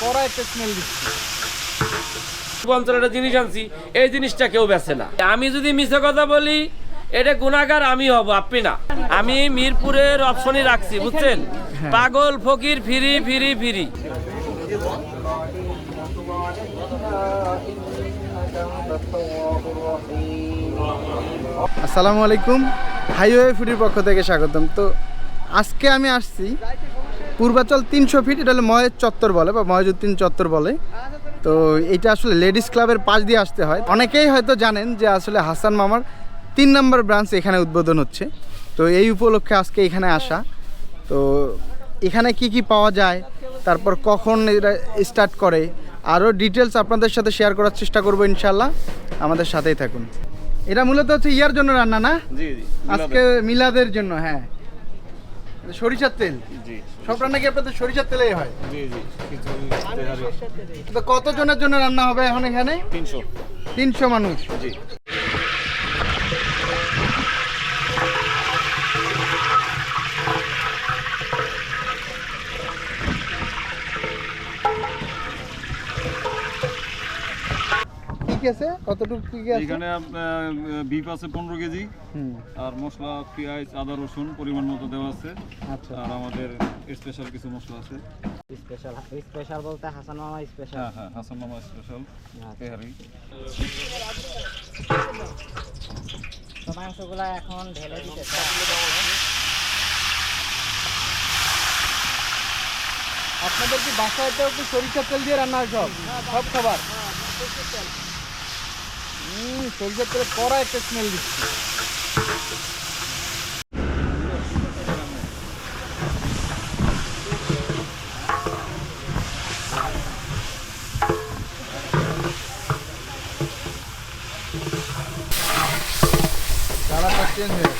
কড়া একটা স্মেল দিচ্ছে। পূর্বাঞ্চলের একটা জিনিস আনছি এই জিনিসটা কেউ বেছে না। আমি যদি মিছে কথা বলি এটা গুণাগার আমি হব আপনি না। আমি মিরপুরের অপশনই রাখছি বুঝছেন? পাগল ফকির ফিরি ফিরি ফিরি। আসসালামু আলাইকুম। হাইওয়ে ফুডির পক্ষ থেকে স্বাগতম। তো আজকে আমি আসছি পূর্বাচল তিনশো ফিট এটা হলো মহেশ চত্বর বলে বা মহেজুদ্দিন চত্বর বলে। তো এটা আসলে লেডিস ক্লাবের পাশ দিয়ে আসতে হয়। অনেকেই হয়তো জানেন যে আসলে হাসান মামার তিন নম্বর ব্রাঞ্চ এখানে উদ্বোধন হচ্ছে। তো এই উপলক্ষে আজকে এখানে আসা। তো এখানে কি কি পাওয়া যায় তারপর কখন এটা স্টার্ট করে আরও ডিটেলস আপনাদের সাথে শেয়ার করার চেষ্টা করব ইনশাল্লাহ আমাদের সাথেই থাকুন। এটা মূলত হচ্ছে ইয়ার জন্য রান্না না? আজকে মিলাদের জন্য হ্যাঁ। সরিষার তেল? জি। সব রান্না কি আপনাদের সরিষার তেলেই হয়? জি জি। তো কতজনের জন্য রান্না হবে এখন এখানে? তিনশো। তিনশো মানুষ। জি। আছে? কতটুকু কি কি আছে এখানে বিফ আছে পনেরো কেজি। আর মশলা পেঁয়াজ আদা রসুন পরিমাণ মতো দেওয়া আছে। আচ্ছা। আর আমাদের স্পেশাল কিছু মশলা আছে। স্পেশাল স্পেশাল বলতে হাসান মামা স্পেশাল হ্যাঁ হ্যাঁ হাসান মামা স্পেশাল তেহারি তো মাংসগুলো এখন ঢেলে দিতেছে আপনাদের কি বাসায় তো একটু সরিষার তেল দিয়ে রান্না হয় সব? সব খাবার? হুম সরিষার তেলে কড়া একটা স্মেল দিচ্ছে কালারটা চেঞ্জ হয়ে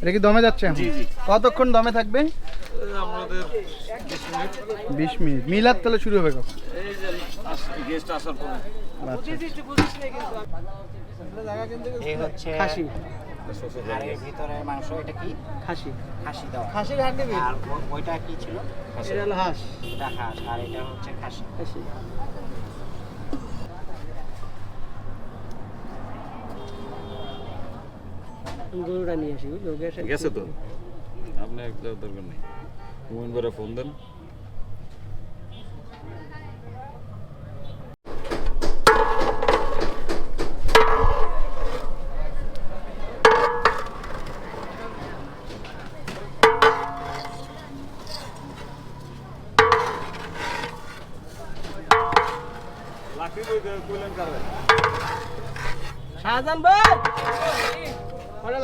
এটা কি দমে যাচ্ছে? এখন? জি, জি। কতক্ষণ দমে থাকবে? আমাদের বিশ মিনিট। মিলাদ তাহলে শুরু হবে কখন? গেস্ট আসার পরে এই হচ্ছে খাসি। ভিতরে মাংস এটা কি? খাসি। খাসি দাও খাসির হান্ডি আর ওইটা কি ছিল? এটা হাঁস আর এটা হচ্ছে খাসি। খাসি। গরুটা নিয়ে আসি বুঝলো? গেছে তো? আপনি এক যাওয়ার দরকার নেই। মোবাইল করে ফোন দেন। শাহজান ভাই! ওটা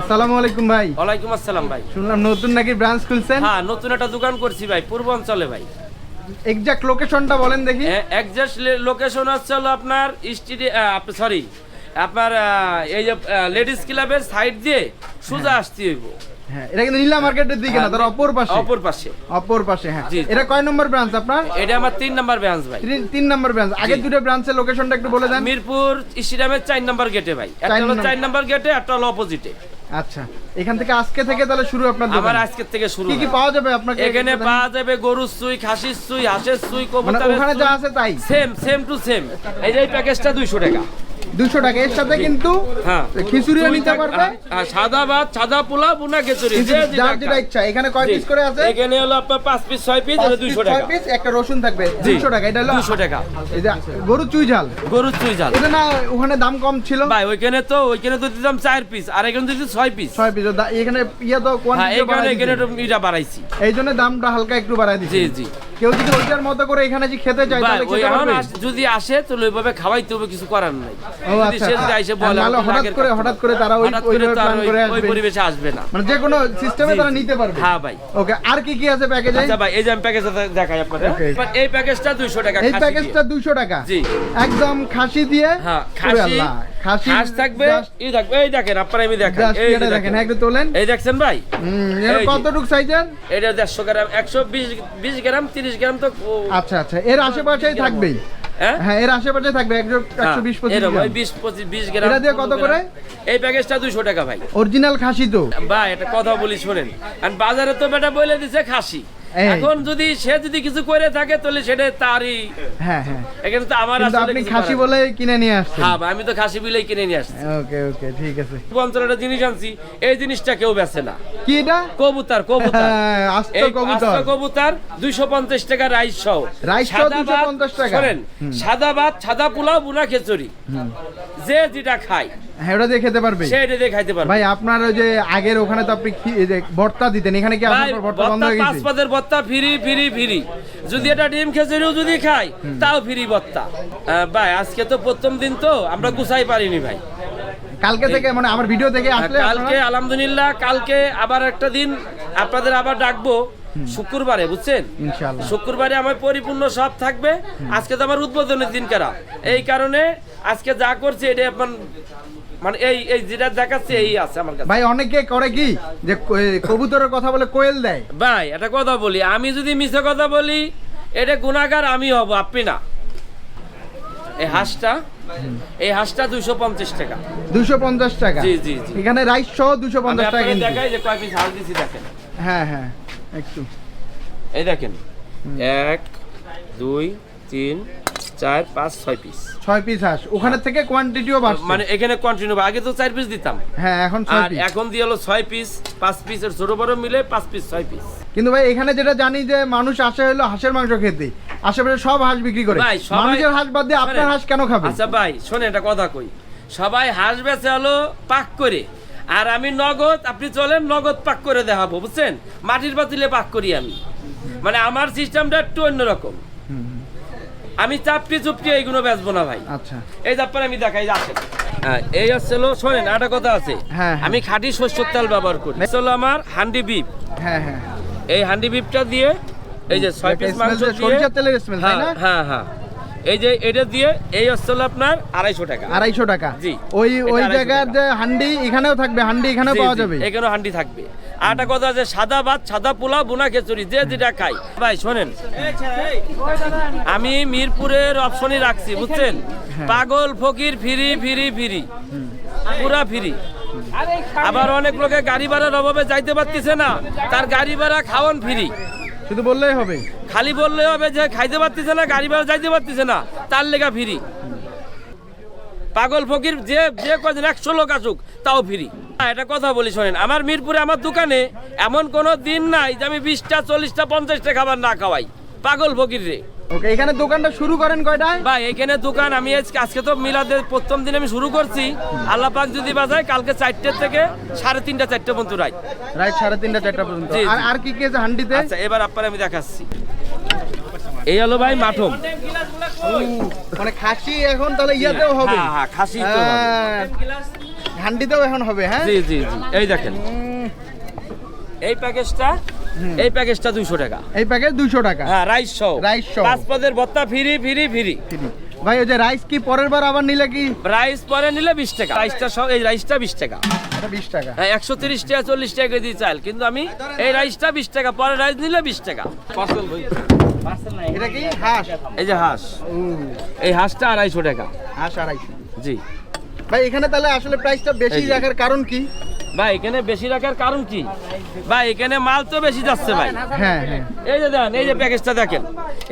আসসালামু আলাইকুম ভাই। ওয়ালাইকুম আসসালাম ভাই। শুনলাম নতুন নাকি ব্রাঞ্চ খুলছেন? হ্যাঁ নতুন একটা দোকান করছি ভাই পূর্বাঞ্চলে ভাই। এক্সাক্ট লোকেশনটা বলেন দেখি। লোকেশন হচ্ছে হলো আপনার স্টেডিয়াম সরি আপনার এই যে লেডিস ক্লাবের সাইড দিয়ে সোজা আসতে হইব। হ্যাঁ এটা কিন্তু নীলা মার্কেটের দিকে না তার অপর পাশে। অপর পাশে। অপর পাশে হ্যাঁ। এটা কয় নম্বর ব্রাঞ্চ আপনার? এটা আমার তিন নাম্বার ব্রাঞ্চ ভাই। তিন- নম্বর ব্রাঞ্চ আগের দুটো ব্রাঞ্চের লোকেশনটা একটু বলে দেন। মিরপুর স্টেডিয়ামের চার নাম্বার গেটে ভাই। একটা হলো চার নাম্বার গেটে একটা হলো অপোজিটে আচ্ছা এখান থেকে আজকে থেকে তাহলে শুরু আপনার আমার আজকের থেকে শুরু কি কি পাওয়া যাবে আপনাকে এখানে পাওয়া যাবে গরুর সুই খাসির সুই হাঁসের সুই মানে কবুতরের ওখানে যা আছে তাই? সেম সেম টু সেম এই যে প্যাকেজটা দুইশো টাকা। দুশো টাকা এর সাথে কিন্তু হ্যাঁ। খিচুড়িও নিতে পারবে। সাদা ভাত সাদা পোলা বুনা খিচুড়ি। যেটা ইচ্ছা। এখানে কয় পিস করে আছে? এখানে হলো আপনার পাঁচ পিস ছয় পিস ছয় টাকা। পিস একটা রসুন থাকবে। দুশো টাকা এটা হলো দুইশো টাকা। গরু চুই ঝাল। গরুর চুই জাল এটা না ওখানে দাম কম ছিল? ভাই ওইখানে তো ওইখানে তো দিতাম চার পিস আর এখানে দিচ্ছি ছয় পিস ছয় পিস এখানে ইয়ে তো হ্যাঁ কোয়ান্টিটি ইটা বাড়াইছি। এই জন্য দামটা হালকা একটু বাড়ায় দিচ্ছি জি জি। কেউ যদি ওইটার মতো করে এখানে যে খেতে চায় তাহলে খেতে পারবে? যদি আসে তাহলে ওইভাবে খাওয়াইতে হবে কিছু করার নাই। যদি আচ্ছা সে যদি আইসে বলে নাহলে হঠাৎ করে হঠাৎ করে তারা ওই হঠাৎ করে প্ল্যান ওই- পরিবেশে আসবে না। মানে যে কোনো সিস্টেমে তারা নিতে পারবে। হ্যাঁ ভাই। ওকে আর কি কি আছে প্যাকেজে আচ্ছা ভাই এই যে আমি প্যাকেজটা দেখাই আপনাদের এই প্যাকেজটা দুইশো টাকা এই প্যাকেজটা 200 টাকা। জি। একদম খাসি দিয়ে হ্যাঁ খাসি খাসি হাঁস থাকবে এই থাকবে এই দেখেন আপনারা আমি এই দেখেন দেখেন। একটু তোলেন। এই দেখছেন ভাই? এই সাইজের এটা দেড়শো গ্রাম একশো বিশ বিশ গ্রাম তিরিশ গ্রাম তো আচ্ছা আচ্ছা এর আশেপাশেই থাকবেই। হ্যাঁ। হ্যাঁ? এর আশেপাশে থাকবে একশো একশো বিশ পঁচিশ বিশ পঁচিশ বিশ গ্রাম এটা দিয়ে কত 15 করে? এই প্যাকেজটা দুইশো টাকা ভাই। অরিজিনাল খাসি তো। ভাই একটা কথা বলি শোনেন। আর বাজারে তো বেটা বলে দিছে খাসি। এখন যদি সে যদি কিছু করে থাকে তাহলে সেটা তারই। হ্যাঁ হ্যাঁ। এখানে তো আমার আসলে আপনি খাসি বলে কিনে নিয়ে আসছেন। হ্যাঁ আমি তো খাসি বিলেই কিনে নিয়ে আসছি। ওকে ওকে ঠিক আছে। অঞ্চলে একটা জিনিস আনছি এই জিনিসটা কেউ বেচে না। কি এটা? কবুতর কবুতর। হ্যাঁ, আস্ত কবুতর। আস্ত কবুতর। 250 টাকা রাইস সহ। রাইস সহ সাদা 250 টাকা। শোনেন সাদা ভাত সাদা পোলাও বুনা খিচুড়ি। যে যেটা খায় হ্যাঁ ওটা দিয়ে খেতে পারবে? দিয়ে খাইতে পারবে। ভাই আপনার ওই যে আগের ওখানে তো আপনি ভর্তা দিতেন এখানে কি আপনার ভর্তা বন্ধ হয়ে গেছে? ভর্তা ফ্রি ফ্রি ফ্রি। যদি এটা ডিম খেচুড়িও যদি খাই তাও ফ্রি ভর্তা। ভাই আজকে তো প্রথম দিন তো আমরা গুছাই পারিনি ভাই। কালকে থেকে মানে আমার ভিডিও থেকে আসলে কালকে আলহামদুলিল্লাহ কালকে আবার একটা দিন আপনাদের আবার ডাকবো শুক্রবারে বুঝছেন? শুক্রবারে আমার পরিপূর্ণ সব থাকবে। আজকে তো আমার উদ্বোধনের দিন কারা? এই কারণে আজকে যা করছে এটা আপনার মানে এই এই যেটা দেখাচ্ছে এই আছে আমার কাছে। ভাই অনেকে করে কি যে কবুতরের কথা বলে কোয়েল দেয়? ভাই একটা কথা বলি আমি যদি মিছে কথা বলি এটা গুণাগার আমি হব আপনি না। এই হাঁসটা এই হাঁসটা দুইশো পঞ্চাশ টাকা। দুশো পঞ্চাশ টাকা? জি, জি, জি। এখানে রাইস সহ দুশো পঞ্চাশ টাকা দেখাই যে কয় পিস হাঁস দিছি দেখেন। হ্যাঁ হ্যাঁ একটু। এই দেখেন এক দুই তিন চার পাঁচ ছয় পিস ছয় পিস হাঁস। ওখানে থেকে কোয়ান্টিটিও বাড়ছে। মানে এখানে কন্টিনিউ আগে তো চার পিস দিতাম। হ্যাঁ এখন আর পিস এখন দিয়ে হলো ছয় পিস পাঁচ পিসের ছোট বড় মিলে পাঁচ পিস ছয় পিস কিন্তু ভাই এখানে যেটা জানি যে মানুষ আসে হলো হাঁসের মাংস খেতে। আশেপাশে সব হাঁস বিক্রি করে। ভাই, মানুষের হাঁস বাদ দিয়ে আপনার হাঁস কেন খাবে? আচ্ছা ভাই শোনে একটা কথা কই। সবাই হাঁস বেচে হলো পাক করে। আর আমি নগদ আপনি চলেন নগদ পাক করে দেখাবো বুঝছেন? মাটির পাতিলে পাক করি আমি। মানে আমার সিস্টেমটা একটু অন্যরকম। আমি চাপটি চুপটি এইগুলো বেচবো না ভাই। আচ্ছা। এই তারপরে আমি দেখাই আসেন। হ্যাঁ, এই হচ্ছে হলো শোনেন একটা কথা আছে। হ্যাঁ, হ্যাঁ। আমি খাঁটি শস্যর তেল ব্যবহার করি। হলো আমার হান্ডি বিপ। হ্যাঁ হ্যাঁ। এই হান্ডি বিপটা দিয়ে এই যে ছয় পিস মাংস দিয়ে সরিষার তেলের smell, তাই না? হ্যাঁ হ্যাঁ। এই যে এটা দিয়ে এই হচ্ছে আপনার আড়াইশো টাকা। আড়াইশো টাকা। জি। ওই ওই জায়গার। যে হান্ডি এখানেও থাকবে হান্ডি এখানেও পাওয়া যাবে। এখানেও হান্ডি থাকবে। আর একটা কথা আছে সাদা ভাত সাদা পোলাও বুনা খিচুড়ি যে যেটা খাই। ভাই শোনেন আমি মিরপুরের অপশনই রাখছি বুঝছেন। পাগল ফকির ফিরি ফিরি ফিরি। পুরা ফিরি। আবার অনেক লোকে গাড়ি ভাড়ার অভাবে যাইতে পারতেছে না তার গাড়ি ভাড়া খাওয়ান ফিরি। শুধু বললেই হবে। খালি বললে হবে যে খাইতে পারতেছে না, গাড়ি ভাড়া যাইতে পারতেছে না, তার লেগা ফ্রি। পাগল ফকির যে যে কদিন একশো লোক আসুক, তাও ফ্রি। এটা কথা বলি শোনেন, আমার মিরপুরে, আমার দোকানে এমন কোনো দিন নাই যে আমি বিশটা, চল্লিশটা, পঞ্চাশটা খাবার না খাওয়াই। পাগল ফকির রে। ওকে এখানে দোকানটা শুরু করেন কয়টায়? ভাই এখানে দোকান আমি আজকে তো মিলাদের প্রথম দিন আমি শুরু করছি। আল্লাহ পাক যদি বাজায় কালকে চারটে থেকে সাড়ে তিনটা চারটে পর্যন্ত রাই রাইট সাড়ে তিনটা চারটা পর্যন্ত। আর আর কি কি আছে হান্ডিতে? আচ্ছা এবার আপনার আমি দেখাচ্ছি। এই হলো ভাই মাঠম। মানে খাসি এখন তাহলে ইয়াতেও হবে। হ্যাঁ হ্যাঁ খাসি তো হ্যাঁ, হান্ডিতেও এখন হবে হ্যাঁ? জি জি জি। এই দেখেন। এই প্যাকেজটা এই প্যাকেজটা দুইশো টাকা। এই প্যাকেজ দুশো টাকা। হ্যাঁ রাইস সহ। রাইস সহ। পাঁচ পদের ভত্তা ফ্রি ফ্রি ফ্রি। ফ্রি। ভাই ওই যে রাইস কি পরের বার আবার নিলে কি? রাইস পরে নিলে বিশ টাকা। রাইসটা সব এই রাইসটা বিশ টাকা। বিশ টাকা। হ্যাঁ একশো তিরিশ টাকা চল্লিশ টাকা কেজি চাল। কিন্তু আমি এই রাইসটা বিশ টাকা পরে রাইস নিলে বিশ টাকা। পার্সেল ভাই। এটা কি? হাঁস। এই যে হাঁস। এই হাঁসটা আড়াইশো টাকা। হাঁস আড়াইশো। জি। ভাই এখানে তাহলে আসলে প্রাইসটা বেশি রাখার কারণ কি? ভাই এখানে বেশি রাখার কারণ কি? ভাই এখানে মাল তো বেশি যাচ্ছে ভাই। হ্যাঁ হ্যাঁ। এই যে দেখেন এই যে প্যাকেজটা দেখেন।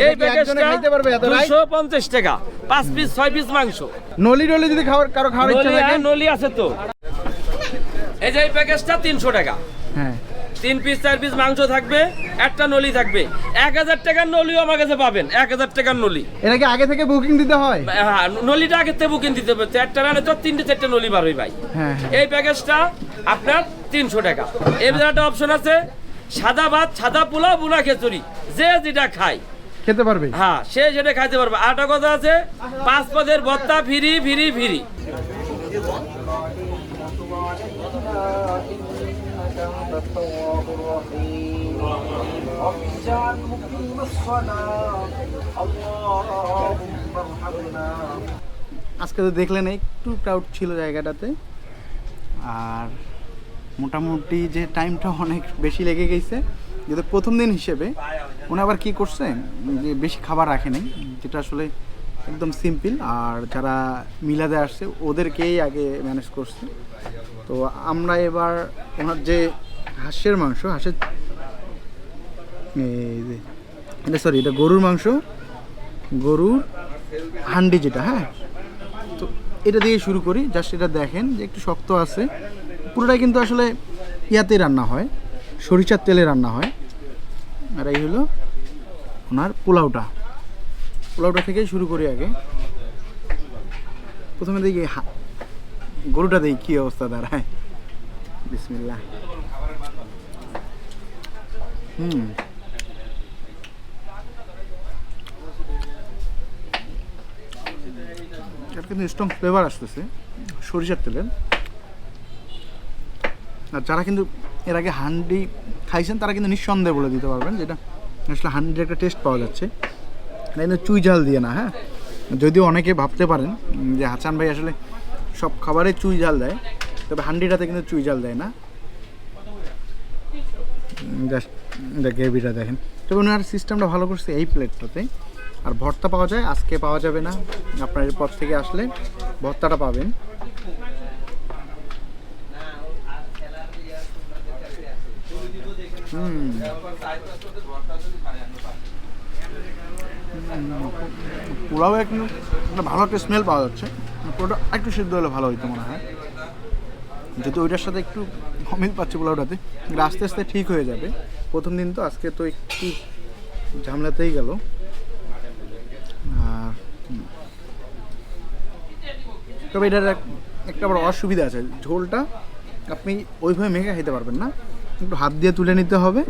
এই প্যাকেজটা খাইতে পারবে টাকা। পাঁচ পিস ছয় পিস মাংস। নলি নলি যদি খাওয়ার কারও খাওয়ার ইচ্ছা থাকে? হ্যাঁ, নলি আছে তো। এই যে এই প্যাকেজটা তিনশো টাকা। হ্যাঁ। তিন পিস চার পিস মাংস থাকবে একটা নলি থাকবে। এক হাজার টাকার নলিও আমার কাছে পাবেন এক হাজার টাকার নলি। এটা কি আগে থেকে বুকিং দিতে হয়? হ্যাঁ নলিটা আগে থেকে বুকিং দিতে হবে চারটা রানে তো তিনটে চারটে নলি বার হয় ভাই। হ্যাঁ হ্যাঁ। এই প্যাকেজটা আপনার তিনশো টাকা। এর ভিতরে একটা অপশন আছে সাদা ভাত সাদা পোলাও বুনা খিচুড়ি। যে যেটা খায়। খেতে পারবে? হ্যাঁ সে সেটা খাইতে পারবে। আরেকটা কথা আছে পাঁচ পদের ভত্তা ফিরি ফিরি ফিরি। আজকে তো দেখলেন, একটু ক্রাউড ছিল জায়গাটাতে। আর মোটামুটি যে টাইমটা অনেক বেশি লেগে গেছে, যেহেতু প্রথম দিন হিসেবে। উনি আবার কি করছে? যে বেশি খাবার রাখেনি, যেটা আসলে একদম সিম্পল, আর যারা মিলাদে আসছে, ওদেরকেই আগে ম্যানেজ করছে। তো আমরা এবার ওনার যে হাঁসের মাংস, হাঁসের এটা সরি এটা গরুর মাংস, গরুর হান্ডি যেটা হ্যাঁ? তো এটা দিয়ে শুরু করি জাস্ট এটা দেখেন যে একটু শক্ত আছে। পুরোটাই কিন্তু আসলে ইয়াতে রান্না হয়, সরিষার তেলে রান্না হয়। আর এই হলো ওনার পোলাওটা। পোলাওটা থেকেই শুরু করি আগে। প্রথমে দেখি গরুটা দেখি কী অবস্থা দাঁড়ায়। বিসমিল্লা হুম। কিন্তু স্ট্রং ফ্লেভার আসতেছে, সরিষার তেলের। আর যারা কিন্তু এর আগে হান্ডি খাইছেন, তারা কিন্তু নিঃসন্দেহে বলে দিতে পারবেন, যেটা আসলে হান্ডির একটা টেস্ট পাওয়া যাচ্ছে। এটা চুই ঝাল দিয়ে না হ্যাঁ? যদিও অনেকে ভাবতে পারেন যে হাসান ভাই আসলে সব খাবারে চুই ঝাল দেয়, তবে হান্ডিটাতে কিন্তু চুই ঝাল দেয় না। জাস্ট গ্রেভিটা দেখেন। তবে ওনার সিস্টেমটা ভালো করছে এই প্লেটটাতে। আর ভর্তা পাওয়া যায়, আজকে পাওয়া যাবে না, আপনার এরপর থেকে আসলে ভর্তাটা পাবেন। হুম। পোলাও কিন্তু একটা ভালো একটা স্মেল পাওয়া যাচ্ছে। পোলাওটা একটু সিদ্ধ হলে ভালো হইতো মনে হয়। যদি ওইটার সাথে একটু অমিল পাচ্ছে পোলাওটাতে আস্তে আস্তে ঠিক হয়ে যাবে। প্রথম দিন তো আজকে তো একটু ঝামেলাতেই গেল। আর তবে এটার এক- একটা বড় অসুবিধা আছে। ঝোলটা আপনি ওইভাবে মেখে খেতে পারবেন না। একটু হাত দিয়ে তুলে নিতে হবে,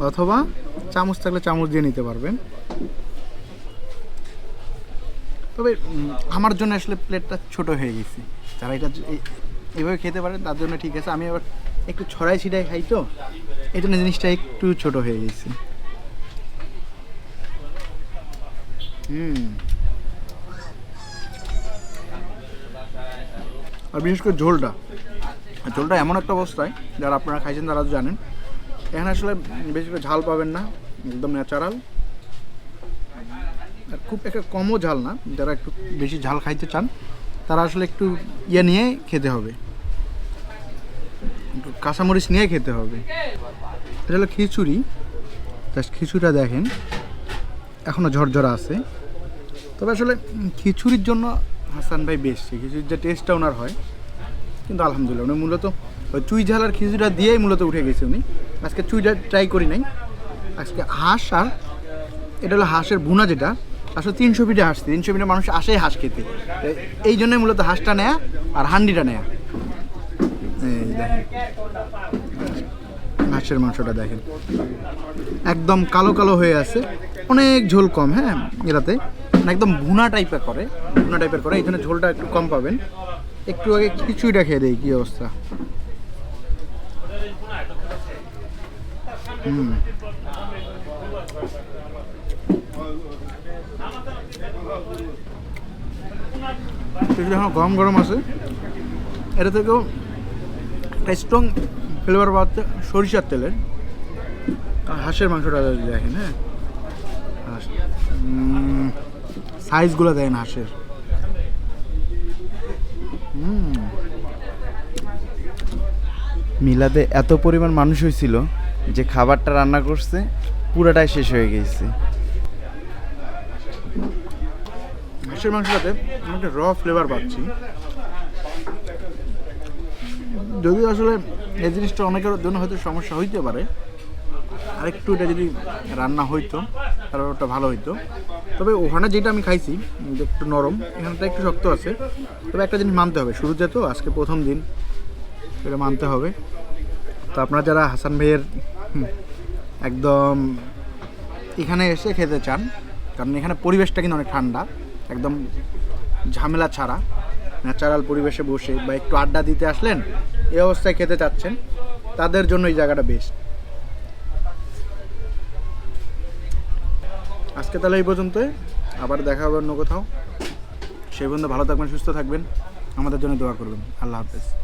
অথবা চামচ থাকলে চামচ দিয়ে নিতে পারবেন। তবে আমার জন্য আসলে প্লেটটা ছোট হয়ে গেছে। যারা এটা এইভাবে খেতে পারে তার জন্য ঠিক আছে। আমি আবার একটু ছড়াই ছিটাই খাই তো, এই জন্য জিনিসটা একটু ছোট হয়ে গেছে। হুম। আর বিশেষ করে ঝোলটা। ঝোলটা এমন একটা অবস্থায়, যারা আপনারা খাইছেন তারা জানেন। এখানে আসলে বেশি করে ঝাল পাবেন না, একদম ন্যাচারাল খুব একটা কমও ঝাল না, যারা একটু বেশি ঝাল খাইতে চান, তারা আসলে একটু ইয়ে নিয়ে খেতে হবে। একটু কাঁচামরিচ নিয়ে খেতে হবে। এটা হলো খিচুড়ি। জাস্ট খিচুড়িটা দেখেন এখনও ঝরঝরা আছে। তবে আসলে খিচুড়ির জন্য হাসান ভাই বেশ খিচুড়ির যে টেস্টটা ওনার হয়। কিন্তু আলহামদুলিল্লাহ, উনি মূলত ওই চুই ঝাল আর খিচুড়িটা দিয়েই মূলত উঠে গেছে উনি। আজকে চুইটা ট্রাই করি নাই। আজকে হাঁস আর, এটা হলো হাঁসের ভুনা যেটা আসলে তিনশো ফিটে হাঁস তিনশো ফিটে মানুষ আসে হাঁস খেতে। এই জন্যই মূলত হাঁসটা নেয়া আর হান্ডিটা নেয়া। হাঁসের মাংসটা দেখেন। একদম কালো কালো হয়ে আছে, অনেক ঝোল কম হ্যাঁ এটাতে মানে একদম ভুনা টাইপের করে, ভুনা টাইপের করে জন্য ঝোলটা একটু কম পাবেন। একটু আগে খিচুড়িটা খেয়ে দেয় কী অবস্থা। হুম। গরম গরম আছে। এটা থেকেও স্ট্রং ফ্লেভার পাচ্ছে সরিষার তেলের। আর হাঁসের মাংসটা দেখেন হ্যাঁ? হাঁস সাইজগুলো দেন হাঁসের। মিলাদে এত পরিমাণ মানুষ হয়েছিল যে খাবারটা রান্না করছে, পুরোটাই শেষ হয়ে গেছে। হাঁসের মাংসটাতে আমি একটা র ফ্লেভার পাচ্ছি। যদিও আসলে এই জিনিসটা অনেকের জন্য হয়তো সমস্যা হইতে পারে, আরেকটু এটা যদি রান্না হইতো, তাহলে ওটা ভালো হইতো। তবে ওখানে যেটা আমি খাইছি একটু নরম, এখানটা একটু শক্ত আছে। তবে একটা জিনিস মানতে হবে, শুরুতে তো, আজকে প্রথম দিন, এটা মানতে হবে। তো আপনারা যারা হাসান ভাইয়ের একদম এখানে এসে খেতে চান, কারণ এখানে পরিবেশটা কিন্তু অনেক ঠান্ডা। একদম ঝামেলা ছাড়া ন্যাচারাল পরিবেশে বসে বা একটু আড্ডা দিতে আসলেন, এ অবস্থায় খেতে চাচ্ছেন, তাদের জন্য এই জায়গাটা বেস্ট আজকে তাহলে এই পর্যন্তই, আবার দেখা হবে অন্য কোথাও। সেই পর্যন্ত ভালো থাকবেন, সুস্থ থাকবেন, আমাদের জন্য দোয়া করবেন। আল্লাহ হাফেজ।